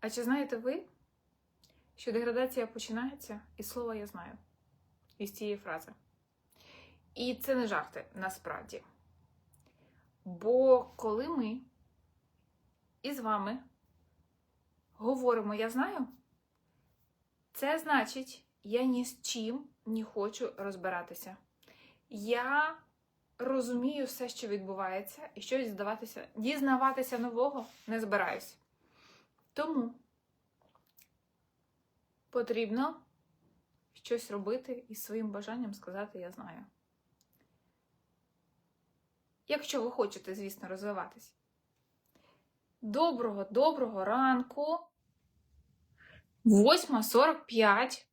А чи знаєте ви, що деградація починається із слова я знаю, із цієї фрази? І це не жарти насправді. Бо коли ми із вами говоримо я знаю, це значить, я ні з чим не хочу розбиратися. Я розумію все, що відбувається, і щось здаватися, дізнаватися нового не збираюсь. Тому потрібно щось робити і своїм бажанням сказати я знаю. Якщо ви хочете, звісно, розвиватись. Доброго, доброго ранку. 8.45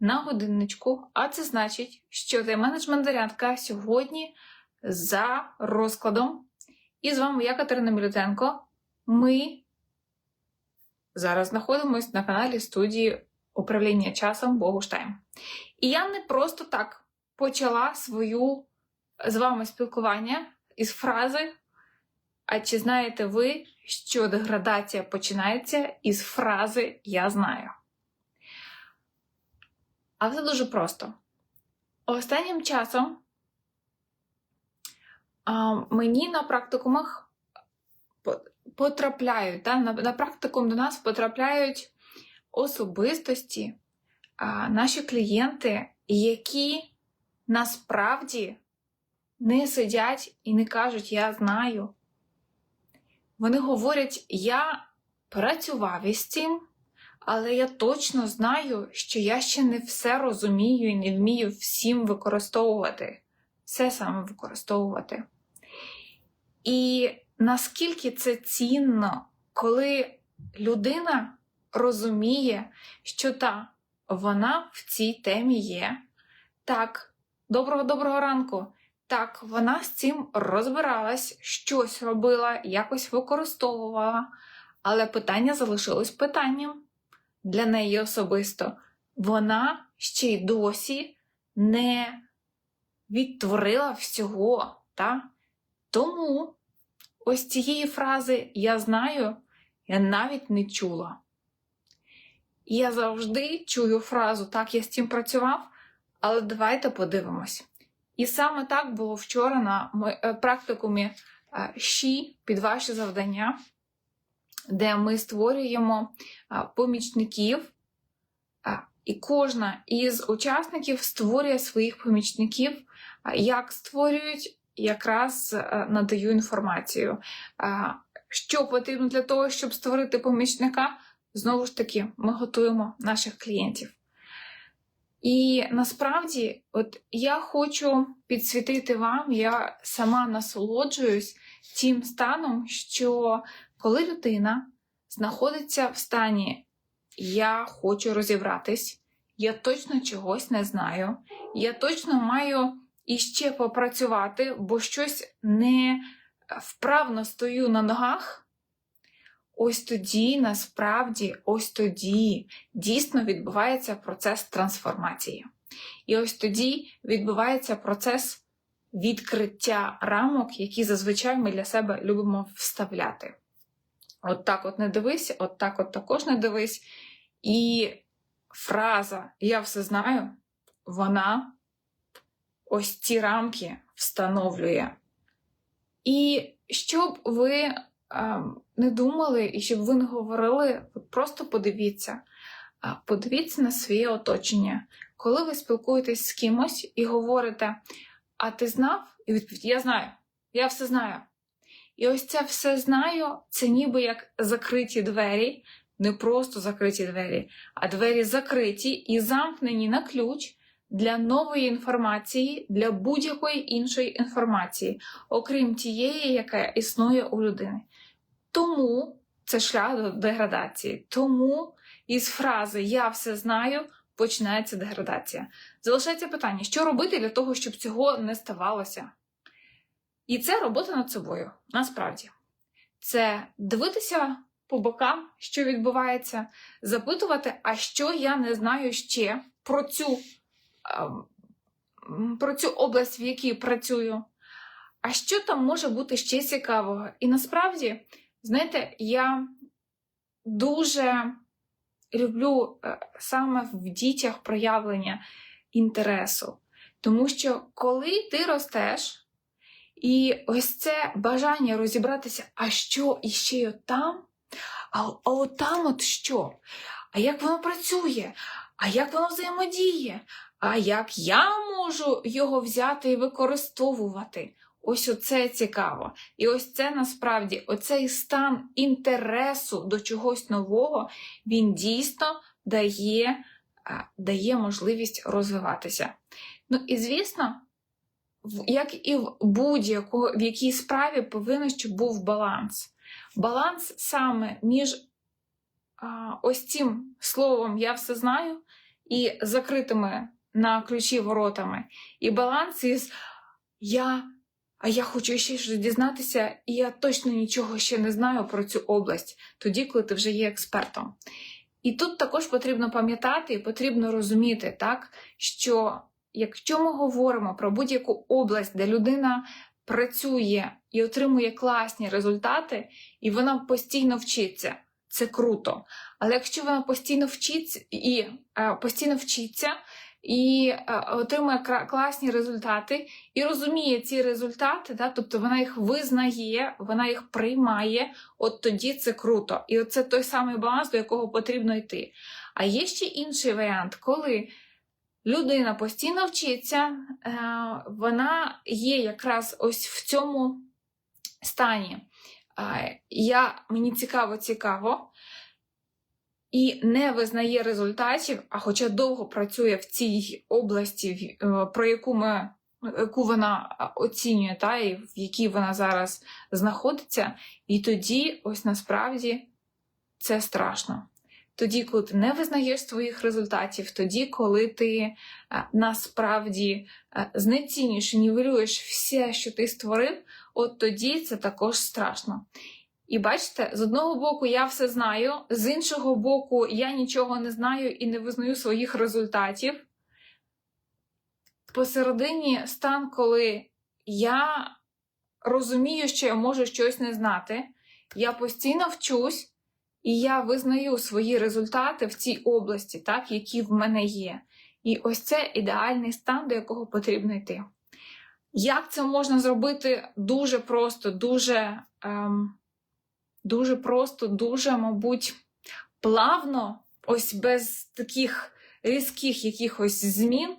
на годинничку. А це значить, що ти менеджмент зарядка сьогодні за розкладом. І з вами я, Катерина Мілютенко. Ми зараз знаходимося на каналі студії управління часом Богуштайм. І я не просто так почала свою з вами спілкування із фрази. А чи знаєте ви, що деградація починається із фрази Я знаю? А все дуже просто. Останнім часом мені на практикумах потрапляють, та, на, на практикум до нас потрапляють особистості, а, наші клієнти, які насправді не сидять і не кажуть Я знаю. Вони говорять, я працював із цим, але я точно знаю, що я ще не все розумію і не вмію всім використовувати, все саме використовувати. І наскільки це цінно, коли людина розуміє, що та, вона в цій темі є. Так, доброго доброго ранку. Так, вона з цим розбиралась, щось робила, якось використовувала, але питання залишилось питанням для неї особисто. Вона ще й досі не відтворила всього. Та? Тому ось цієї фрази я знаю, я навіть не чула. Я завжди чую фразу так, я з цим працював, але давайте подивимось. І саме так було вчора на практикумі ЩІ під ваші завдання, де ми створюємо помічників, і кожна із учасників створює своїх помічників, як створюють, якраз надаю інформацію. Що потрібно для того, щоб створити помічника? Знову ж таки, ми готуємо наших клієнтів. І насправді, от я хочу підсвітити вам, я сама насолоджуюсь тим станом, що коли людина знаходиться в стані я хочу розібратись, я точно чогось не знаю, я точно маю іще попрацювати, бо щось не вправно стою на ногах. Ось тоді, насправді, ось тоді дійсно відбувається процес трансформації. І ось тоді відбувається процес відкриття рамок, які зазвичай ми для себе любимо вставляти. От так от не дивись, от так от також не дивись. І фраза Я все знаю, вона ось ці рамки встановлює. І щоб ви не думали і щоб ви не говорили, просто подивіться. Подивіться на своє оточення. Коли ви спілкуєтесь з кимось і говорите, а ти знав? І відповідь Я знаю, я все знаю. І ось це все знаю, це ніби як закриті двері, не просто закриті двері, а двері закриті і замкнені на ключ для нової інформації, для будь-якої іншої інформації, окрім тієї, яка існує у людини. Тому це шлях до деградації. Тому із фрази Я все знаю починається деградація. Залишається питання, що робити для того, щоб цього не ставалося? І це робота над собою, насправді. Це дивитися по бокам, що відбувається, запитувати, а що я не знаю ще про цю, про цю область, в якій працюю. А що там може бути ще цікавого? І насправді, знаєте, я дуже люблю е, саме в дітях проявлення інтересу. Тому що коли ти ростеш, і ось це бажання розібратися, а що іще там, а, а от там от що? А як воно працює? А як воно взаємодіє? А як я можу його взяти і використовувати? Ось оце цікаво. І ось це насправді оцей стан інтересу до чогось нового, він дійсно дає, дає можливість розвиватися. Ну і звісно, як і в будь-яку в якій справі повинен щоб був баланс. Баланс саме між а, ось цим словом я все знаю і закритими на ключі воротами, і баланс із я, а я хочу ще щось дізнатися, і я точно нічого ще не знаю про цю область, тоді, коли ти вже є експертом. І тут також потрібно пам'ятати і потрібно розуміти, так, що якщо ми говоримо про будь-яку область, де людина працює і отримує класні результати, і вона постійно вчиться, це круто. Але якщо вона постійно вчиться і е, постійно вчиться і е, отримує класні результати, і розуміє ці результати, да, тобто вона їх визнає, вона їх приймає, от тоді це круто. І це той самий баланс, до якого потрібно йти. А є ще інший варіант, коли людина постійно вчиться, е, вона є якраз ось в цьому стані. Я, мені цікаво, цікаво, і не визнає результатів, а хоча довго працює в цій області, е, про яку ми. Яку вона оцінює, та, і в якій вона зараз знаходиться, і тоді, ось насправді, це страшно. Тоді, коли ти не визнаєш своїх результатів, тоді, коли ти е, насправді е, знецінюєш і нівелюєш все, що ти створив, от тоді це також страшно. І бачите, з одного боку я все знаю, з іншого боку, я нічого не знаю і не визнаю своїх результатів. Посередині стан, коли я розумію, що я можу щось не знати, я постійно вчусь, і я визнаю свої результати в цій області, так, які в мене є. І ось це ідеальний стан, до якого потрібно йти. Як це можна зробити дуже просто, дуже, ем, дуже просто, дуже, мабуть, плавно, ось без таких різких якихось змін.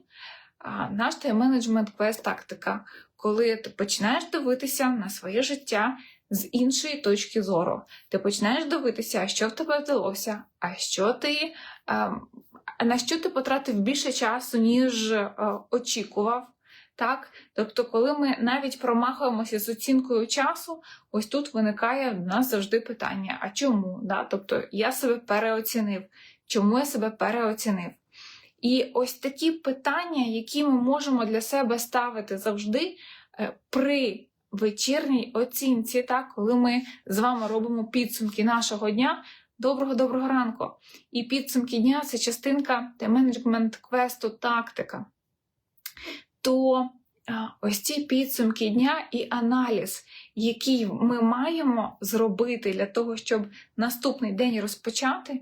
Наш тайм-менеджмент квест тактика, коли ти починаєш дивитися на своє життя з іншої точки зору. Ти починаєш дивитися, що в тебе вдалося, а що ти, ем, на що ти потратив більше часу, ніж е, очікував. Так? Тобто, коли ми навіть промахуємося з оцінкою часу, ось тут виникає в нас завжди питання: а чому? Да? Тобто я себе переоцінив. Чому я себе переоцінив? І ось такі питання, які ми можемо для себе ставити завжди е, при вечірній оцінці, так, коли ми з вами робимо підсумки нашого дня. Доброго доброго ранку! І підсумки дня це частинка менеджмент квесту тактика. То ось ці підсумки дня і аналіз, який ми маємо зробити для того, щоб наступний день розпочати,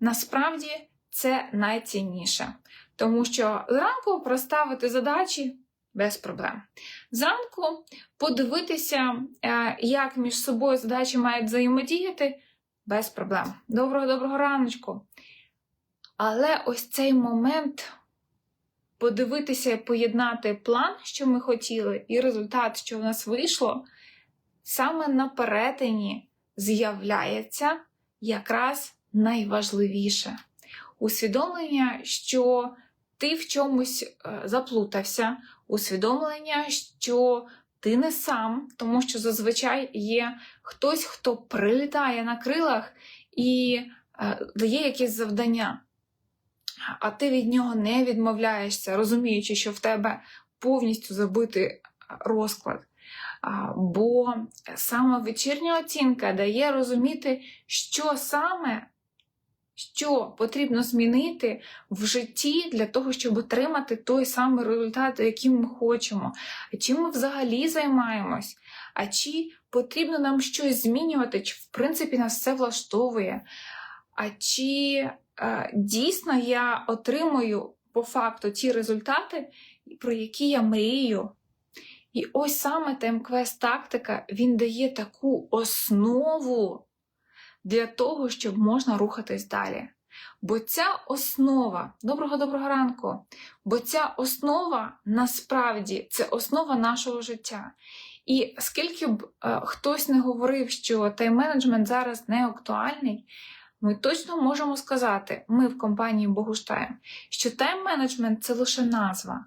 насправді це найцінніше. Тому що зранку проставити задачі без проблем. Зранку подивитися, е, як між собою задачі мають взаємодіяти без проблем. Доброго доброго раночку. Але ось цей момент подивитися поєднати план, що ми хотіли, і результат, що в нас вийшло, саме на перетині з'являється якраз найважливіше. Усвідомлення, що ти в чомусь е, заплутався, усвідомлення, що ти не сам, тому що зазвичай є хтось, хто прилітає на крилах і е, дає якесь завдання, а ти від нього не відмовляєшся, розуміючи, що в тебе повністю забитий розклад. Бо саме вечірня оцінка дає розуміти, що саме що потрібно змінити в житті для того, щоб отримати той самий результат, який ми хочемо. Чим ми взагалі займаємось? А чи потрібно нам щось змінювати, чи в принципі нас все влаштовує? а чи е, дійсно я отримую по факту ті результати, про які я мрію. І ось саме TimeQuest тактика він дає таку основу для того, щоб можна рухатись далі. Бо ця основа, доброго доброго ранку, бо ця основа насправді це основа нашого життя. І скільки б е, хтось не говорив, що тайм-менеджмент зараз не актуальний, ми точно можемо сказати, ми в компанії Богуштайм, що тайм-менеджмент це лише назва.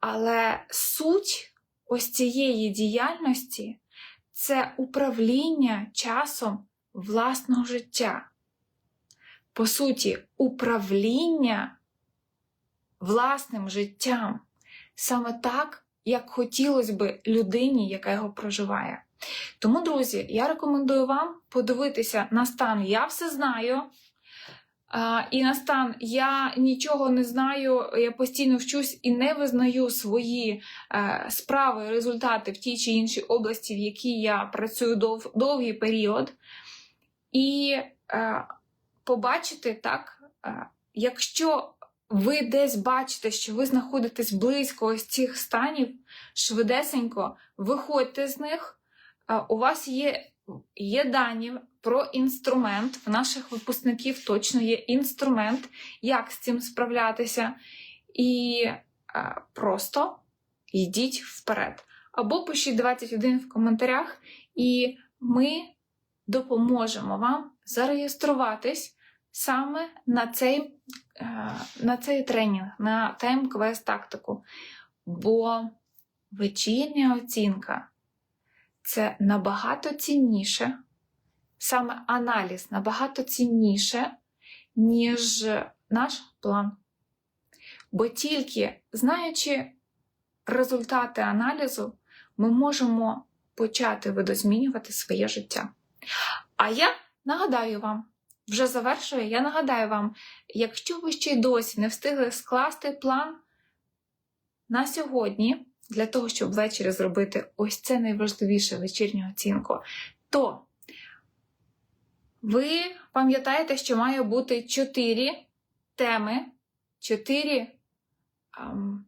Але суть ось цієї діяльності це управління часом власного життя. По суті, управління власним життям саме так, як хотілося би людині, яка його проживає. Тому, друзі, я рекомендую вам подивитися на стан Я все знаю. І на стан я нічого не знаю, я постійно вчусь і не визнаю свої е, справи, результати в тій чи іншій області, в якій я працюю дов, довгий період. І е, побачити так, е, якщо ви десь бачите, що ви знаходитесь близько ось цих станів, швидесенько виходьте з них. У вас є, є дані про інструмент. В наших випускників точно є інструмент, як з цим справлятися. І просто йдіть вперед. Або пишіть 21 в коментарях, і ми допоможемо вам зареєструватись саме на цей, е, на цей тренінг, на тайм-квест тактику. Бо вечірня оцінка це набагато цінніше, саме аналіз набагато цінніше, ніж наш план. Бо тільки знаючи результати аналізу, ми можемо почати видозмінювати своє життя. А я нагадаю вам, вже завершую, я нагадаю вам, якщо ви ще й досі не встигли скласти план на сьогодні, для того, щоб ввечері зробити ось це найважливіше вечірню оцінку, то ви пам'ятаєте, що має бути чотири теми, чотири. ем,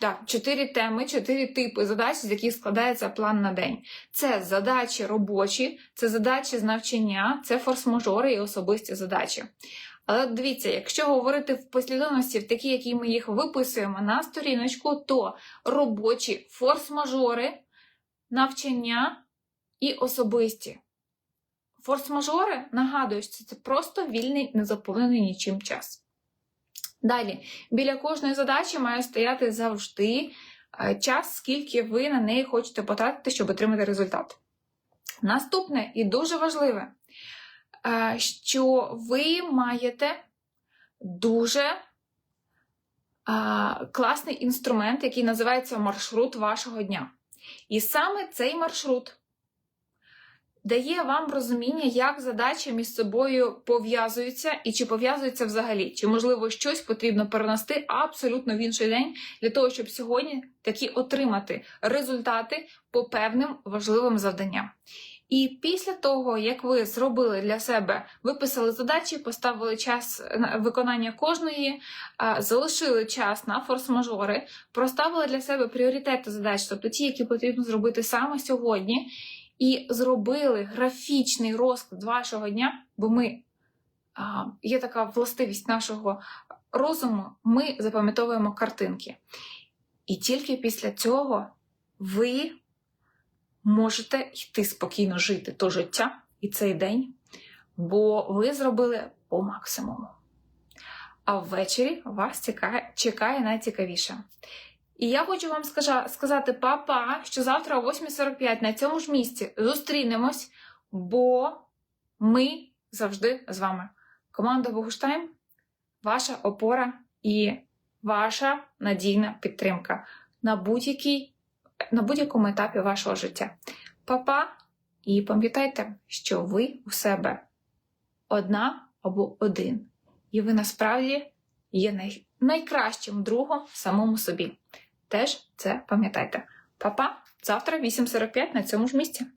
так, чотири теми, чотири типи задач, з яких складається план на день. Це задачі робочі, це задачі з навчання, це форс-мажори і особисті задачі. Але дивіться, якщо говорити в послідовності, в такі, які ми їх виписуємо на сторіночку, то робочі форс-мажори, навчання і особисті. Форс-мажори, нагадую, що це просто вільний, незаповнений нічим час. Далі, біля кожної задачі має стояти завжди е, час, скільки ви на неї хочете потратити, щоб отримати результат. Наступне і дуже важливе, що ви маєте дуже е, класний інструмент, який називається маршрут вашого дня. І саме цей маршрут дає вам розуміння, як задачі між собою пов'язуються і чи пов'язуються взагалі, чи, можливо, щось потрібно перенести абсолютно в інший день для того, щоб сьогодні таки отримати результати по певним важливим завданням. І після того, як ви зробили для себе, виписали задачі, поставили час на виконання кожної, залишили час на форс-мажори, проставили для себе пріоритети задач, тобто ті, які потрібно зробити саме сьогодні, і зробили графічний розклад вашого дня, бо ми є така властивість нашого розуму, ми запам'ятовуємо картинки. І тільки після цього ви можете йти спокійно жити то життя і цей день, бо ви зробили по максимуму. А ввечері вас чекає, чекає найцікавіше. І я хочу вам скажа, сказати, папа, що завтра о 8.45 на цьому ж місці зустрінемось, бо ми завжди з вами. Команда Богуштайм, ваша опора і ваша надійна підтримка на будь-якій на будь-якому етапі вашого життя. Папа, і пам'ятайте, що ви у себе одна або один. І ви насправді є най... найкращим другом самому собі. Теж це пам'ятайте. Папа, завтра 8.45 на цьому ж місці.